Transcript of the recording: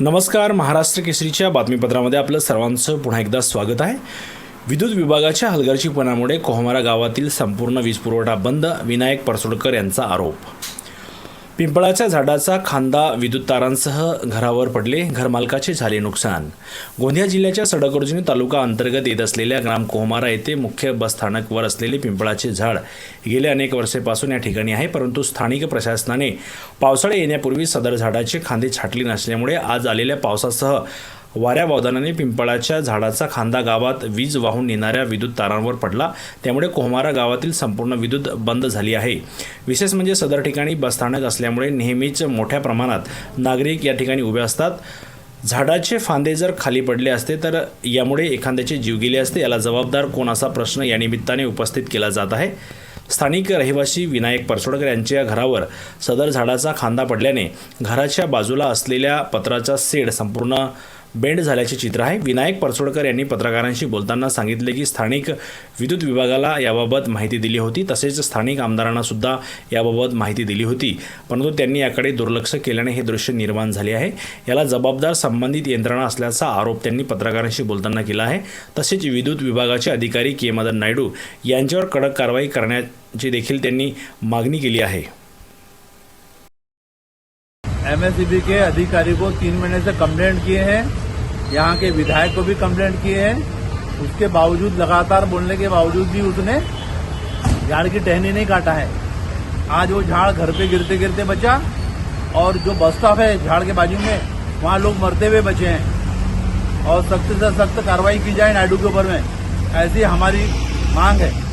नमस्कार महाराष्ट्र केसरीच्या बातमीपत्रामध्ये आपलं सर्वांचं पुन्हा एकदा स्वागत आहे. विद्युत विभागाच्या हलगर्जीपणामुळे कोहमारा गावातील संपूर्ण वीज पुरवठा बंद विनायक परसोडकर यांचा आरोप पिंपळाच्या झाडाचा खांदा विद्युत तारांसह घरावर पडले घरमालकाचे झाले नुकसान. गोंदिया जिल्ह्याच्या सडकर्जुनी तालुका अंतर्गत येत असलेल्या ग्राम कोहमारा येथे मुख्य बस स्थानकवर असलेले पिंपळाचे झाड गेल्या अनेक वर्षापासून या ठिकाणी आहे परंतु स्थानिक प्रशासनाने पावसाळे येण्यापूर्वी सदर झाडाचे खांदे छाटले नसल्यामुळे आज आलेल्या पावसासह वाऱ्या वादनाने पिंपळाच्या झाडाचा खांदा गावात वीज वाहून नेणाऱ्या विद्युत तारांवर पडला. त्यामुळे कोहमारा गावातील संपूर्ण विद्युत बंद झाली आहे. विशेष म्हणजे सदर ठिकाणी बसस्थानक असल्यामुळे नेहमीच मोठ्या प्रमाणात नागरिक या ठिकाणी उभे असतात. झाडाचे फांदे जर खाली पडले असते तर यामुळे एखाद्याचे जीव गेले असते. याला जबाबदार कोण असा प्रश्न या निमित्ताने उपस्थित केला जात आहे. स्थानिक रहिवासी विनायक परसोडकर यांच्या घरावर सदर झाडाचा खांदा पडल्याने घराच्या बाजूला असलेल्या पत्राचा सेड संपूर्ण बेंड झाल्याचे चित्र आहे. विनायक परसोडकर यांनी पत्रकारांशी बोलताना सांगितले की स्थानिक विद्युत विभागाला याबाबत माहिती दिली होती. तसेच स्थानिक आमदारांना सुद्धा याबाबत माहिती दिली होती. परंतु त्यांनी याकडे दुर्लक्ष केल्याने हे दृश्य निर्माण झाले आहे. याला जबाबदार संबंधित यंत्रणा असल्याचा आरोप त्यांनी पत्रकारांशी बोलताना केला आहे. तसेच विद्युत विभागाचे अधिकारी के. मदन नायडू यांच्यावर कडक कारवाई करण्याची देखील त्यांनी मागणी केली आहे. एमएससीबी के अधिकारी को तीन महीने से कंप्लेंट किए हैं। यहाँ के विधायक को भी कंप्लेंट किए हैं। उसके बावजूद लगातार बोलने के बावजूद भी उसने झाड़ की टहनी नहीं काटा है। आज वो झाड़ घर पे गिरते गिरते बचा और जो बस स्टॉप है झाड़ के बाजू में, वहाँ लोग मरते हुए बचे हैं। और सख्त से सख्त कार्रवाई की जाए नायडू के ऊपर में, ऐसी हमारी मांग है।